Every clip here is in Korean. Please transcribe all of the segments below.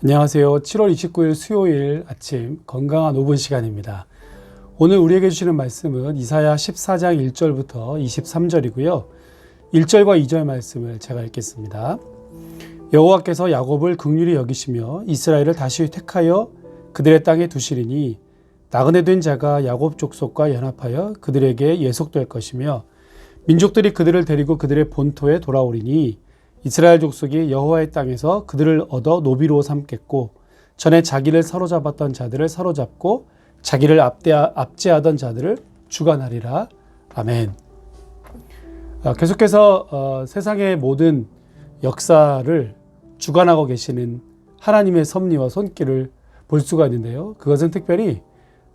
안녕하세요. 7월 29일 수요일 아침 건강한 5분 시간입니다. 오늘 우리에게 주시는 말씀은 이사야 14장 1절부터 23절이고요. 1절과 2절 말씀을 제가 읽겠습니다. 여호와께서 야곱을 극률히 여기시며 이스라엘을 다시 택하여 그들의 땅에 두시리니 나그네 된 자가 야곱 족속과 연합하여 그들에게 예속될 것이며 민족들이 그들을 데리고 그들의 본토에 돌아오리니 이스라엘 족속이 여호와의 땅에서 그들을 얻어 노비로 삼겠고 전에 자기를 사로잡았던 자들을 사로잡고 자기를 압제하던 자들을 주관하리라. 아멘. 아, 계속해서 어, 세상의 모든 역사를 주관하고 계시는 하나님의 섭리와 손길을 볼 수가 있는데요. 그것은 특별히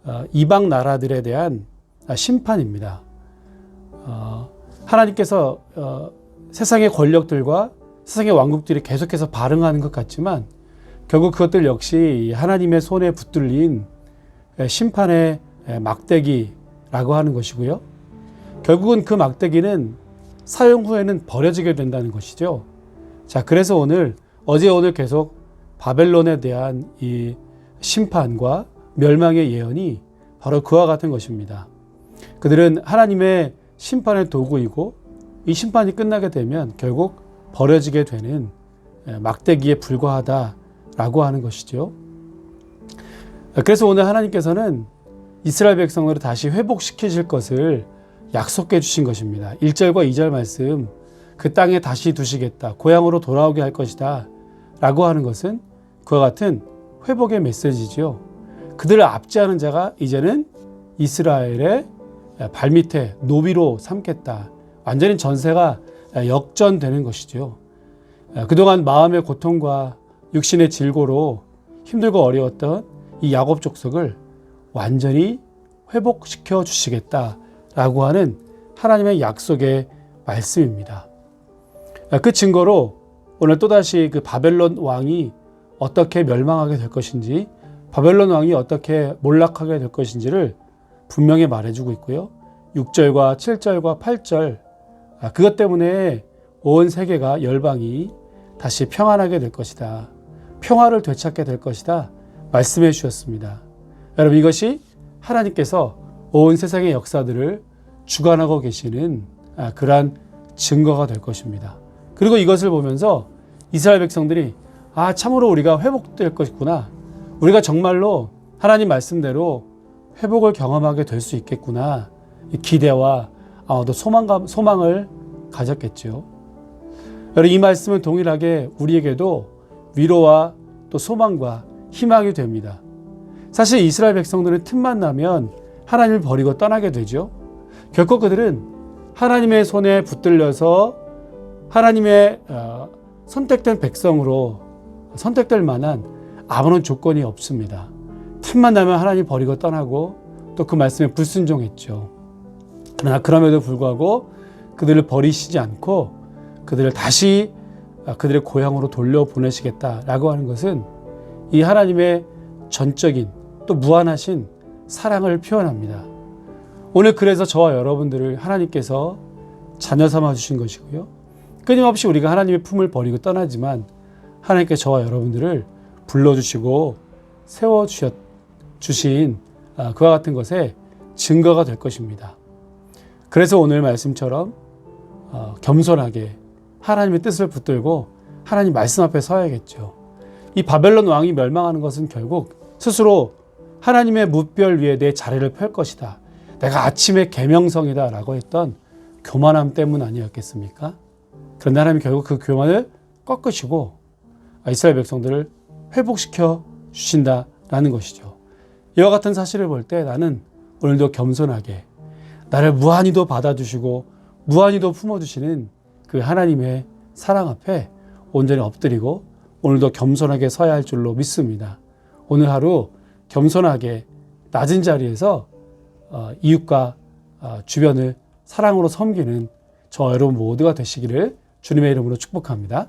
어, 이방 나라들에 대한 아, 심판입니다. 어, 하나님께서 어, 세상의 권력들과 세상의 왕국들이 계속해서 발응하는 것 같지만 결국 그것들 역시 하나님의 손에 붙들린 심판의 막대기라고 하는 것이고요. 결국은 그 막대기는 사용 후에는 버려지게 된다는 것이죠. 자, 그래서 오늘 어제 오늘 계속 바벨론에 대한 이 심판과 멸망의 예언이 바로 그와 같은 것입니다. 그들은 하나님의 심판의 도구이고 이 심판이 끝나게 되면 결국 버려지게 되는 막대기에 불과하다라고 하는 것이죠. 그래서 오늘 하나님께서는 이스라엘 백성을 다시 회복시키실 것을 약속해 주신 것입니다. 1절과 2절 말씀, 그 땅에 다시 두시겠다. 고향으로 돌아오게 할 것이다. 라고 하는 것은 그와 같은 회복의 메시지죠. 그들을 압제하는 자가 이제는 이스라엘의 발밑에 노비로 삼겠다. 완전히 전세가 역전되는 것이죠. 그동안 마음의 고통과 육신의 질고로 힘들고 어려웠던 이 야곱 족속을 완전히 회복시켜 주시겠다라고 하는 하나님의 약속의 말씀입니다. 그 증거로 오늘 또다시 그 바벨론 왕이 어떻게 멸망하게 될 것인지, 바벨론 왕이 어떻게 몰락하게 될 것인지를 분명히 말해주고 있고요. 6절과 7절과 8절, 그것 때문에 온 세계가 열방이 다시 평안하게 될 것이다. 평화를 되찾게 될 것이다. 말씀해 주셨습니다. 여러분 이것이 하나님께서 온 세상의 역사들을 주관하고 계시는 그러한 증거가 될 것입니다. 그리고 이것을 보면서 이스라엘 백성들이 아 참으로 우리가 회복될 것이구나. 우리가 정말로 하나님 말씀대로 회복을 경험하게 될 수 있겠구나. 기대와 또 소망감, 소망을 가졌겠죠. 여러분 이 말씀은 동일하게 우리에게도 위로와 또 소망과 희망이 됩니다. 사실 이스라엘 백성들은 틈만 나면 하나님을 버리고 떠나게 되죠. 결코 그들은 하나님의 손에 붙들려서 하나님의 어, 선택된 백성으로 선택될 만한 아무런 조건이 없습니다. 틈만 나면 하나님 버리고 떠나고 또 그 말씀에 불순종했죠. 그러나 그럼에도 불구하고 그들을 버리시지 않고 그들을 다시 그들의 고향으로 돌려 보내시겠다라고 하는 것은 이 하나님의 전적인 또 무한하신 사랑을 표현합니다. 오늘 그래서 저와 여러분들을 하나님께서 자녀 삼아 주신 것이고요. 끊임없이 우리가 하나님의 품을 버리고 떠나지만 하나님께 저와 여러분들을 불러주시고 세워 주신 아, 그와 같은 것에 증거가 될 것입니다. 그래서 오늘 말씀처럼 어, 겸손하게 하나님의 뜻을 붙들고 하나님 말씀 앞에 서야겠죠. 이 바벨론 왕이 멸망하는 것은 결국 스스로 하나님의 무별 위에 내 자리를 펼 것이다. 내가 아침의 계명성이다 라고 했던 교만함 때문 아니었겠습니까? 그런데 하나님 결국 그 교만을 꺾으시고 이스라엘 백성들을 회복시켜 주신다라는 것이죠. 이와 같은 사실을 볼 때 나는 오늘도 겸손하게 나를 무한히 도 받아주시고 무한히 도 품어주시는 그 하나님의 사랑 앞에 온전히 엎드리고 오늘도 겸손하게 서야 할 줄로 믿습니다. 오늘 하루 겸손하게 낮은 자리에서 어, 이웃과 어, 주변을 사랑으로 섬기는 저 여러분 모두가 되시기를 주님의 이름으로 축복합니다.